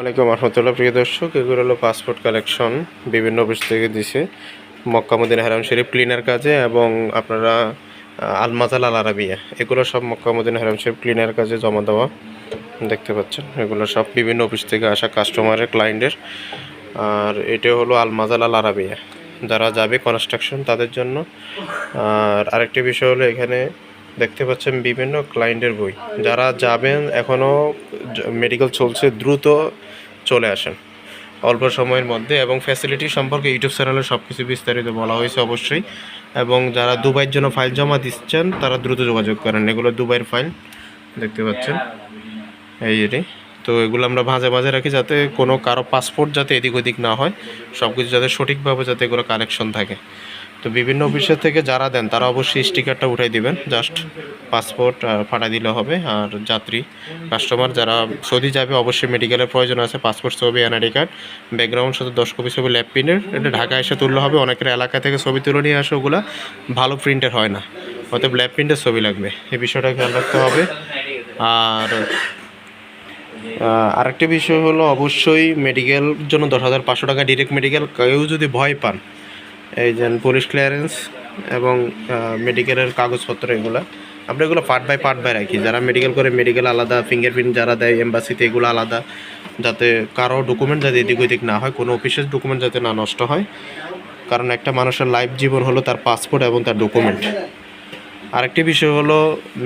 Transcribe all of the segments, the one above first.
আলাইকুম রহমতুল্লাহ প্রিয় দর্শক, এগুলো হলো পাসপোর্ট কালেকশন বিভিন্ন অফিস থেকে দিছে। মক্কামুদ্দিন হারাম শরীফ ক্লিনার কাজে এবং আপনারা আলমাজাল আল আরাবিয়া। এগুলো সব মক্কামুদ্দিন হারাম শরীফ ক্লিনার কাজে জমা দেওয়া দেখতে পাচ্ছেন। এগুলো সব বিভিন্ন অফিস থেকে আসা কাস্টমারের ক্লায়েন্টের আর এটা হলো আলমাজাল আল আরাবিয়া। যারা যাবে কনস্ট্রাকশন তাদের জন্য। আর আরেকটি বিষয় হলো এখানে দেখতে পাচ্ছেন বিভিন্ন ক্লায়েন্টের বই। যারা যাবেন এখনও মেডিকেল চলছে, দ্রুত চলে আসেন। অল্প সময়ের মধ্যে এবং ফ্যাসিলিটি সম্পর্কে ইউটিউব চ্যানেলে সব কিছু বিস্তারিত বলা হয়েছে অবশ্যই। এবং যারা দুবাইয়ের জন্য ফাইল জমা দিচ্ছেন, তারা দ্রুত যোগাযোগ করেন। এগুলো দুবাইয়ের ফাইল দেখতে পাচ্ছেন। এই এটি। তো এগুলো আমরা ভাঁজে ভাঁজে রাখি যাতে কোনো কারও পাসপোর্ট যাতে এদিক ওদিক না হয় সব কিছু যাতে সঠিকভাবে যাতে এগুলো কালেকশন থাকে। তো বিভিন্ন অফিসের থেকে যারা দেন, তারা অবশ্যই স্টিকারটা উঠাই দিবেন। জাস্ট পাসপোর্ট ফাটাই দিলে হবে। আর যাত্রী কাস্টমার যারা সৌদি যাবে, অবশ্যই মেডিকেলের প্রয়োজন আছে। পাসপোর্ট ছবি এনআইডি কার্ড ব্যাকগ্রাউন্ড সাথে দশ কপি ছবি ল্যাব প্রিন্টের এটা ঢাকা এসে তুললে হবে। অনেকের এলাকা থেকে ছবি তুলে নিয়ে আসে ওগুলো। ভালো প্রিন্টের হয় না। অতএব ল্যাব প্রিন্টের ছবি লাগবে। এই বিষয়টা খেয়াল রাখতে হবে। আর আরেকটি বিষয় হলো, অবশ্যই মেডিকেল জন্য দশ হাজার পাঁচশো টাকা ডিরেক্ট মেডিকেল কেউ যদি ভয় পান এই যে পুলিশ ক্লিয়ারেন্স এবং মেডিকেলের কাগজপত্র এগুলো। আমরা এগুলো পার্ট বাই পার্ট বাই রাখি। যারা মেডিকেল করে মেডিকেল আলাদা ফিঙ্গারপ্রিন্ট যারা দেয় এম্বাসিতে এগুলো আলাদা। যাতে কারও ডকুমেন্ট যাতে এদিক ওদিক না হয়, কোনো অফিসের ডকুমেন্ট যাতে না নষ্ট হয়। কারণ একটা মানুষের লাইফ জীবন হলো তার পাসপোর্ট এবং তার ডকুমেন্ট আরেকটি বিষয় হলো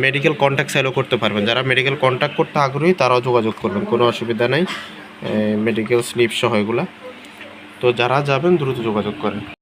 মেডিকেল কন্ট্যাক্ট চাইলেও করতে পারবেন। যারা মেডিকেল কন্ট্যাক্ট করতে আগ্রহী, তারাও যোগাযোগ করবেন। কোনো অসুবিধা নেই। মেডিকেল স্লিপ সহ এগুলা। তো যারা যাবেন, দ্রুত যোগাযোগ করেন।